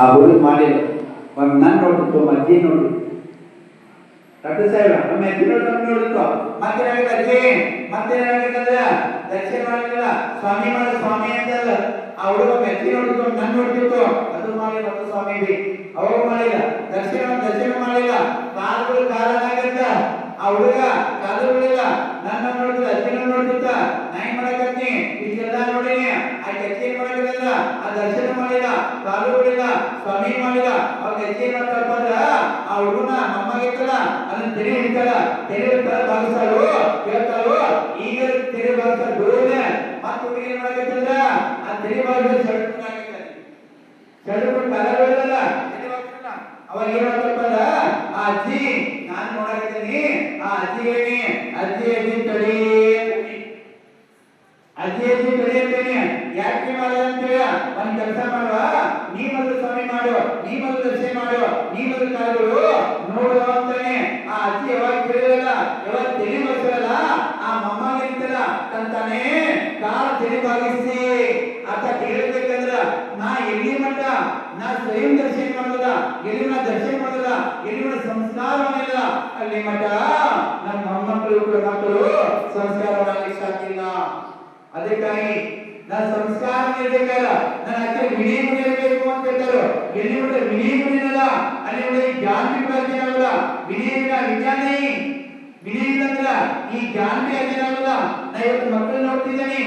ಆ ಹುಡುಗ ಮಾಡಿಲ್ಲ ಒಂದು ನನ್ನ ನೋಡ್ತಿತ್ತು ಒಮ್ಮೆ ಅಜ್ಜಿ ನೋಡಿ ಡಾಕ್ಟರ್ ಸಾಹೇಬ್, ಒಮ್ಮೆ ನೋಡಿತ್ತು ಮತ್ತೇನಾಗಿದೆ ಅಜ್ಜಿ ಮತ್ತೇನಾಗಬೇಕಂದ್ರೆ ದರ್ಶನ ಮಾಡಿಲ್ಲ ಸ್ವಾಮಿ ಮಾಡ, ಸ್ವಾಮಿ ಅಂತಲ್ಲ. ಆ ಹುಡುಗ ಮೆಚ್ಚಿ ಅಜ್ಜಿ ನೋಡ್ತಿತ್ತು ನನ್ನ ನೋಡ್ತಿತ್ತು ಅದು ಮಾಡಿಲ್ಲ ಮತ್ತು ಸ್ವಾಮಿ ಇದೆ ಅವಾಗ ಮಾಡಿಲ್ಲ. ದರ್ಶನ ದರ್ಶನ ಮಾಡಿಲ್ಲ. ಕಾಲುಗಳು ಕಾಲನಾಗತ್ತ ಆ ಹುಡುಗ ಕಾಲು ಬಿಡಿಲ್ಲ ನನ್ನ ನೋಡ್ತಿದ್ದ, ಅಜ್ಜಿನ ನೋಡ್ತಿದ್ದ. ನಾಯಿ ಮಾಡಕತ್ತಿ. ಇಷ್ಟೆಲ್ಲ ನೋಡಿನಿ. ಆ ಕೆಚ್ಚಿ ಮಾಡಕಲ್ಲ ಆ ದರ್ಶನ ಬಿಡಿಲ್ಲ ಸ್ವಾಮಿ ಮಾಡಿದ ಅವಾಗ ಹೆಜ್ಜೆ ಮಾಡ್ತಪ್ಪ ಅಂದ್ರ ಆ ಹುಡುಗನ ಮೊಮ್ಮಗಿತ್ತಲ್ಲ ಅದನ್ನ ತೆರೆ ಹಿಡಿತಾಳ. ತೆರೆ ಭಾಗಿಸ್ತಾರು ಹೇಳ್ತಾಳು ಈಗ ತೆರೆ ಭಾಗಿಸ್ತಾರ ಡೋಲೆ ಮತ್ತೆ ಏನ್ ಮಾಡಕತ್ತಂದ್ರ ಆ ತೆರೆ ಭಾಗಿಸ್ತಾಳ ಸಣ್ಣ ಹಾಕಿರ್ತಾನೆ ಶರ್ಟ್ ಕಾಲ ಬೀಳಲ್ಲ ತೆರೆ ಭಾಗಿಸಲ್ಲ ಅವಾಗ ಏನ್ ಮಾಡ್ತಪ್ಪ ಆ ಅಜ್ಜಿ, ನಾನ್ ನೋಡಕತ್ತೀನಿ. ಆ ಅಜ್ಜಿ ಹೇಳಿ, ಅಜ್ಜಿ ಅಜ್ಜಿ, ತಡಿ ಅಜ್ಜಿ ಅಜ್ಜಿ, ತಡಿ ಕರೆಯುತ್ತೇನೆ ಯಾಕೆ ಮಾಡಿದ ಅಂತೇಳಿ ಒಂದ್ ಕೆಲಸ ಮಾಡುವ. ನೀ ಮೊದಲು ಸ್ವಾಮಿ ಮಾಡು ನೀ ಮೊದಲು ದರ್ಶನ ಮಾಡುವ ನೀ ಮೊದಲು ಕಾಲುಗಳು ನೋಡುವ ಅಂತಾನೆ ಆ ಅಜ್ಜಿ ಯಾವಾಗ ಕೇಳಿರಲ್ಲ ಯಾವಾಗ ತಿಳಿ ಬರ್ತಿರಲ್ಲ ಆ ಮಮ್ಮ ಅಂತಾನೆ ಕಾಲ ತೆನೆ ಭಾಗಿಸಿ ಅರ್ಥ ಕೇಳಬೇಕಂದ್ರ, ನಾ ಎಲ್ಲಿ ಮಟ್ಟ ನಾ ಸ್ವಯಂ ದರ್ಶನ ಮಾಡಲ್ಲ ಎಲ್ಲಿ ನಾ ದರ್ಶನ ಮಾಡಲ್ಲ ಎಲ್ಲಿ ನಾ ಸಂಸ್ಕಾರ ಮಾಡಿಲ್ಲ ಅಲ್ಲಿ ಮಟ್ಟ ನಮ್ಮ ಮೊಮ್ಮಕ್ಕಳು ಮಕ್ಕಳು ಸಂಸ್ಕಾರ ಮಾಡಲಿಕ್ಕೆ ಸಾಧ್ಯ ಅದಕ್ಕಾಗಿ ನನ್ನ ಸಂಸ್ಕಾರ ಇರಬೇಕಲ್ಲ ನನ್ನ ಹತ್ರ ವಿನಯ ಇರಬೇಕು. ಹೇಳ್ತಾರೆ ಎಲ್ಲಿ ಕೂಡ ವಿನಯ ಗುಣಿನಲ್ಲ ಅಲ್ಲಿ ಕೂಡ ಈ ಜ್ಞಾನ ಅಲ್ಲ ವಿನಯ ಗುಣ ವಿಜ್ಞಾನ ವಿನಯ ಈ ಜ್ಞಾನ ಅಲ್ಲ ನಾ ಇವತ್ತು ಮಕ್ಕಳು ನೋಡ್ತಿದ್ದೀನಿ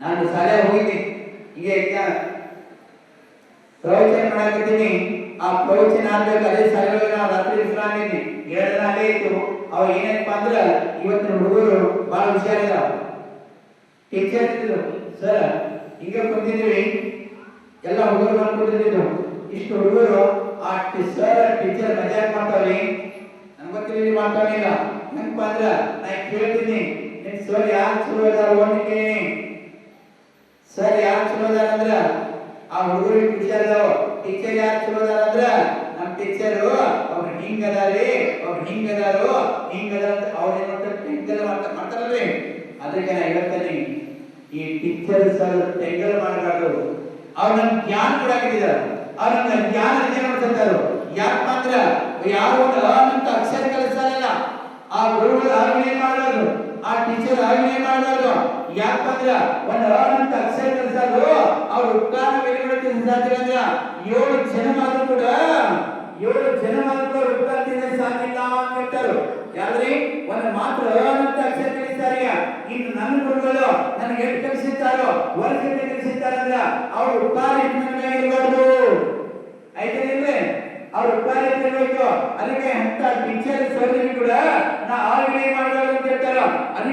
ನಾನು ಶಾಲೆ ಹೋಗಿದ್ದೆ. ಎಕ್ಸಾಮ್ ಪ್ರವಚನ ಮಾಡಾಕಿದ್ದೀನಿ. ಆ ಪ್ರವಚನ ಆಗ್ಬೇಕು. ಅದೇ ಶಾಲೆಯೊಳಗೆ ನಾವು ರಾತ್ರಿ ವಿಶ್ರಾಂತಿ ಇದ್ವಿ ಎರಡು ಅಲ್ಲೇ ಇತ್ತು ಅವಾಗ ಏನಪ್ಪ ಅಂದ್ರೆ ಇವತ್ತಿನ ಹುಡುಗರು ಬಹಳ ಹುಷಾರಿದಾವ ಟೀಚರ್ ಇದ್ರು. ಸರ್, ಹಿಂಗೆ ಬಂದಿದ್ದೀವಿ ಎಲ್ಲ ಹುಡುಗರು ಮಾಡ್ಕೊಂಡಿದ್ದು ಇಷ್ಟು ಹುಡುಗರು ಆ ಸರ್ ಟೀಚರ್ ಮಜಾಕ್ ಮಾಡ್ತಾವ್ರಿ. ನನ್ಗೆ ಗೊತ್ತಿಲ್ಲ ಮಾಡ್ತಾವಿಲ್ಲ ಹೆಂಗಪ್ಪ ಅಂದ್ರ ನಾ ಕೇಳ್ತೀನಿ. ನಿನ್ ಸರ್ ಯಾರು ಚಲೋ ಇದಾರ ಓದಿಕೆ ಸರ್ ಯಾರು ಚಲೋ ಇದಾರ ಅಂದ್ರ ಆ ಹುಡುಗರಿಗೆ ಟೀಚರ್ ಇದಾವ ಟೀಚರ್ ಯಾರು ಚಲೋ ಇದಾರ ಅಂದ್ರ ನಮ್ ಟೀಚರ್ ಅವ್ರು ಹಿಂಗ ಅದಾರಿ, ಅವ್ರು ಹಿಂಗ ಅದಾರು, ಹಿಂಗ ಅದಾರ ಅಂತ ಅವ್ರು ಏನ್ ಮಾಡ್ತಾರೆ? ಹಿಂಗೆಲ್ಲ ಮಾಡ್ತಾರೆ ಮಾಡ್ತಾರಲ್ರಿ. ಅದಕ್ಕೆ ನಾ ಹೇಳ್ತೇನೆ, ಈ ಟೀಚರ್ ಸರ್ ತೆಂಗಲ್ ಮಾಡಬಾರ್ದು. ಅವ್ರು ನನ್ ಜ್ಞಾನ ಕೊಡಾಕಿದ್ದಾರೆ ಅವ್ರು ನನ್ನ ಜ್ಞಾನ ಅಧ್ಯಯನ ಮಾಡ್ತಿದ್ದಾರೆ ಯಾಕೆ ಮಾತ್ರ? ಯಾರು ಅಂತ ಅಕ್ಷರ ಕಲಿಸ್ತಾರಲ್ಲ. ಆ ಗುರುಗಳು ಆಗಿನೇ ಮಾಡೋದು? ಆ ಟೀಚರ್ ಆಗಿನೇ ಮಾಡೋದು? ಯಾಕಂದ್ರ ಒಂದು ಅನಂತ ಅಕ್ಷರ ಕಲಿಸಲು ಅವ್ರ ಉಪಕಾರ ಬೆಳೆಗಳಿಗೆ ಸಾಧ್ಯ ಅಂದ್ರ ಏಳು ಜನ ಮಾತ್ರ ಕೂಡ, ಏಳು ಜನ ಮಾತ್ರ ಕೂಡ ಉಪಕಾರ ತಿನ್ನ ಸಾಧ್ಯ ಇಲ್ಲ ಅಂತ ಹೇಳ್ತಾರೆ. ಯಾವ್ದ್ರಿ ಒಂದು ಮಾತ್ರ ಅನಂತ ಅಕ್ಷರ ಕಲಿಸ್ತಾರೆ. ಇನ್ನು ನನ್ನ ಗುರುಗಳು ನನಗೆ ಎಷ್ಟು ಕಲಿಸಿದ್ದಾರೋ ವರ್ಷಕ್ಕೆ ಕಲಿಸಿದ್ದಾರೆ ಅಂದ್ರ ಅವ್ರ ಉಪಕಾರ ಎಷ್ಟು ನನ್ನ ಮೇಲೆ ಇರಬಾರ್ದು ಆಯ್ತೇನಿಲ್ವೇ ಅವ್ರ ಉಪಕಾರ ಇರಬೇಕು ಅದಕ್ಕೆ ಅಂತ ಟೀಚರ್ ಸರ್ ಕೂಡ ನಾ ಆಲ್ರೆಡಿ ಮಾಡಬೇಕು ಅಂತ ಹೇಳ್ತಾರ ಅದಕ್ಕೆ